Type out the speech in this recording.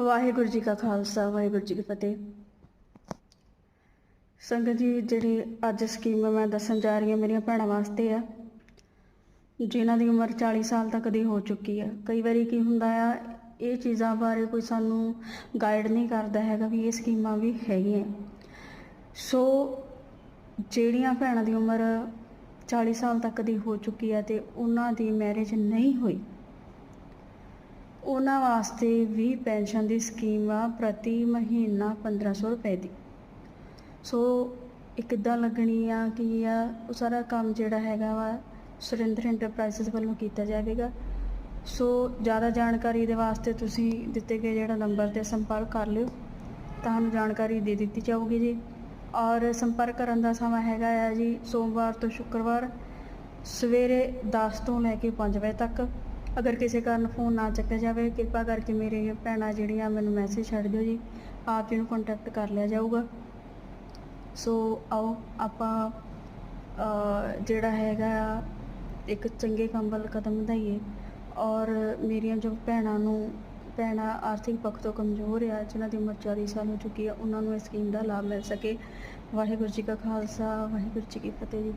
ਵਾਹਿਗੁਰੂ ਜੀ ਕਾ ਖਾਲਸਾ, ਵਾਹਿਗੁਰੂ ਜੀ ਕੀ ਫਤਿਹ। ਸੰਗਤ ਜੀ, ਜਿਹੜੀ ਅੱਜ ਸਕੀਮ ਮੈਂ ਦੱਸਣ ਜਾ ਰਹੀ ਹਾਂ, ਮੇਰੀਆਂ ਭੈਣਾਂ ਵਾਸਤੇ ਆ, ਜਿਨ੍ਹਾਂ ਦੀ ਉਮਰ 40 ਸਾਲ ਤੱਕ ਦੀ ਹੋ ਚੁੱਕੀ ਆ। ਕਈ ਵਾਰੀ ਕੀ ਹੁੰਦਾ ਆ, ਇਹ ਚੀਜ਼ਾਂ ਬਾਰੇ ਕੋਈ ਸਾਨੂੰ ਗਾਈਡ ਨਹੀਂ ਕਰਦਾ ਹੈਗਾ ਵੀ ਇਹ ਸਕੀਮਾਂ ਵੀ ਹੈਗੀਆਂ। ਸੋ, ਜਿਹੜੀਆਂ ਭੈਣਾਂ ਦੀ ਉਮਰ 40 ਸਾਲ ਤੱਕ ਦੀ ਹੋ ਚੁੱਕੀ ਹੈ ਤੇ ਉਹਨਾਂ ਦੀ ਮੈਰਿਜ ਨਹੀਂ ਹੋਈ ਉਹਨਾਂ ਵਾਸਤੇ ਵੀ ਪੈਨਸ਼ਨ ਦੀ ਸਕੀਮ ਆ ਪ੍ਰਤੀ ਮਹੀਨਾ 1500 ਰੁਪਏ ਦੀ। ਸੋ ਇਹ ਕਿੱਦਾਂ ਲੱਗਣੀ ਆ ਕੀ ਆ ਉਹ ਸਾਰਾ ਕੰਮ ਜਿਹੜਾ ਹੈਗਾ ਵਾ ਸੁਰਿੰਦਰ ਇੰਟਰਪ੍ਰਾਈਜ਼ਸ ਵੱਲੋਂ ਕੀਤਾ ਜਾਵੇਗਾ। ਸੋ ਜ਼ਿਆਦਾ ਜਾਣਕਾਰੀ ਦੇ ਵਾਸਤੇ ਤੁਸੀਂ ਦਿੱਤੇ ਗਏ ਜਿਹੜਾ ਨੰਬਰ ਤੇ ਸੰਪਰਕ ਕਰ ਲਿਓ। ਤੁਹਾਨੂੰ ਜਾਣਕਾਰੀ ਦੇ ਦਿੱਤੀ ਜਾਊਗੀ ਜੀ। ਔਰ ਸੰਪਰਕ ਕਰਨ ਦਾ ਸਮਾਂ ਹੈਗਾ ਆ ਜੀ ਸੋਮਵਾਰ ਤੋਂ ਸ਼ੁੱਕਰਵਾਰ, ਸਵੇਰੇ 10 ਤੋਂ ਲੈ ਕੇ 5 ਵਜੇ ਤੱਕ। ਅਗਰ ਕਿਸੇ ਕਾਰਨ ਫੋਨ ਨਾ ਚੱਕਿਆ ਜਾਵੇ, ਕਿਰਪਾ ਕਰਕੇ ਮੇਰੇ ਭੈਣਾਂ ਜਿਹੜੀਆਂ ਮੈਨੂੰ ਮੈਸੇਜ ਛੱਡ ਦਿਓ ਜੀ, ਆਪ ਜੀ ਨੂੰ ਕੰਟੈਕਟ ਕਰ ਲਿਆ ਜਾਊਗਾ। ਸੋ ਆਓ ਆਪਾਂ ਜਿਹੜਾ ਹੈਗਾ ਆ, ਇੱਕ ਚੰਗੇ ਕੰਮ ਵੱਲ ਕਦਮ ਵਧਾਈਏ। ਔਰ ਮੇਰੀਆਂ ਜੋ ਭੈਣਾਂ ਨੂੰ, ਭੈਣਾਂ ਆਰਥਿਕ ਪੱਖ ਤੋਂ ਕਮਜ਼ੋਰ ਆ, ਜਿਨ੍ਹਾਂ ਦੀ ਉਮਰ 40 ਸਾਲ ਹੋ ਚੁੱਕੀ ਆ, ਉਹਨਾਂ ਨੂੰ ਇਸ ਸਕੀਮ ਦਾ ਲਾਭ ਮਿਲ ਸਕੇ। ਵਾਹਿਗੁਰੂ ਜੀ ਕਾ ਖਾਲਸਾ, ਵਾਹਿਗੁਰੂ ਜੀ ਕੀ ਫਤਿਹ ਜੀ।